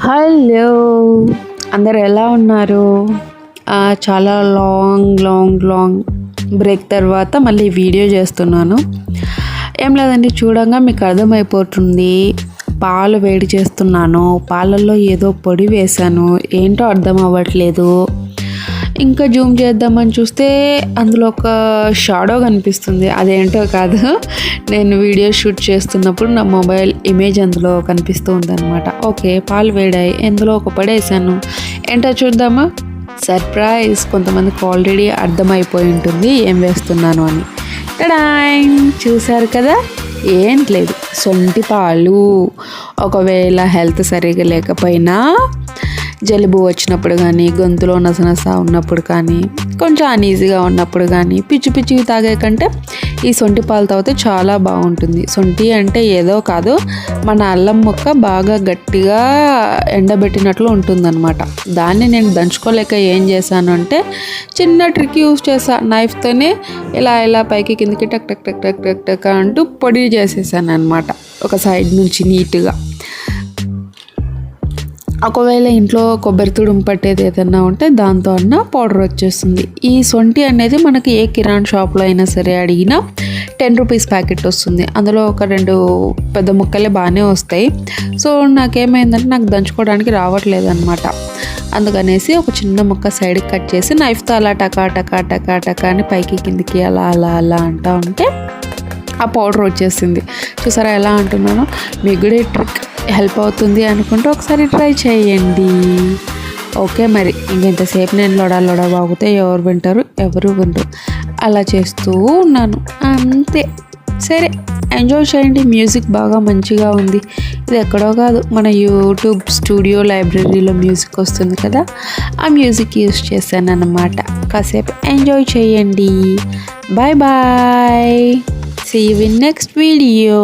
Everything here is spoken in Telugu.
హలో అందరు ఎలా ఉన్నారు? చాలా లాంగ్ లాంగ్ లాంగ్ బ్రేక్ తర్వాత మళ్ళీ వీడియో చేస్తున్నాను. ఏం లేదండి చూడంగా మీకు అర్థమైపోతుంది. పాలు వేడి చేస్తున్నాను. పాలల్లో ఏదో పొడి వేశాను. ఏంటో అర్థం అవ్వట్లేదు. ఇంకా జూమ్ చేద్దామని చూస్తే అందులో ఒక షాడో కనిపిస్తుంది. అదేంటో కాదు. నేను వీడియో షూట్ చేస్తున్నప్పుడు నా మొబైల్ ఇమేజ్ అందులో కనిపిస్తూ ఉందన్నమాట. ఓకే పాలు వేడాయి. ఎందులో ఒక పడేసాను ఏంటో చూద్దామా? సర్ప్రైజ్! కొంతమందికి ఆల్రెడీ అర్థమైపోయి ఉంటుంది ఏం వేస్తున్నాను అని. టడాయ్! చూశారు కదా? ఏం లేదు. సొంటి పాలు. ఒకవేళ హెల్త్ సరిగా లేకపోయినా జలుబు వచ్చినప్పుడు కానీ గొంతులో నసనస ఉన్నప్పుడు కానీ కొంచెం అనీజీగా ఉన్నప్పుడు కానీ పిచ్చి పిచ్చి తాగే కంటే ఈ సొంటి పాలు తాగితే చాలా బాగుంటుంది. సొంటి అంటే ఏదో కాదు మన అల్లం ముక్క బాగా గట్టిగా ఎండబెట్టినట్లు ఉంటుందన్నమాట. దాన్ని నేను దంచుకోలేక ఏం చేశాను అంటే చిన్న ట్రిక్ యూస్ చేసా నైఫ్తోనే ఇలా ఇలా పైకి కిందకి టక్ టక్ టక్ టక్ టక్ టక్ అంటూ పొడి చేసేసాను అనమాట ఒక సైడ్ నుంచి నీట్గా ఒకవేళ ఇంట్లో కొబ్బరి తుడుము పట్టేది ఏదన్నా ఉంటే దాంతో అన్న పౌడర్ వచ్చేస్తుంది. ఈ సొంటి అనేది మనకి ఏ కిరాణ్ షాప్లో అయినా సరే అడిగినా టెన్ రూపీస్ ప్యాకెట్ వస్తుంది. అందులో ఒక రెండు పెద్ద ముక్కలే బాగానే వస్తాయి. సో నాకేమైందంటే నాకు దంచుకోవడానికి రావట్లేదు అనమాట అందుకనేసి ఒక చిన్న ముక్క సైడ్కి కట్ చేసి నైఫ్తో అలా టకా టకా టకా టకా అని పైకి కిందికి అలా అలా అలా అంటా ఉంటే ఆ పౌడర్ వచ్చేసింది. చూసారా ఎలా అంటున్నానో? మీకు కూడా ట్రిక్. హెల్ప్ అవుతుంది అనుకుంటే ఒకసారి ట్రై చేయండి. ఓకే మరి ఇంకెంతసేపు నేను లొడా లొడా బాగుతే ఎవరు వింటారు? ఎవరు వింటారు అలా చేస్తూ ఉన్నాను. అంతే. సరే ఎంజాయ్ చేయండి. మ్యూజిక్ బాగా మంచిగా ఉంది. ఇది ఎక్కడో కాదు మన యూట్యూబ్ స్టూడియో లైబ్రరీలో మ్యూజిక్ వస్తుంది కదా? ఆ మ్యూజిక్ యూస్ చేశాను అన్నమాట కాసేపు ఎంజాయ్ చేయండి. Bye bye. See you in next video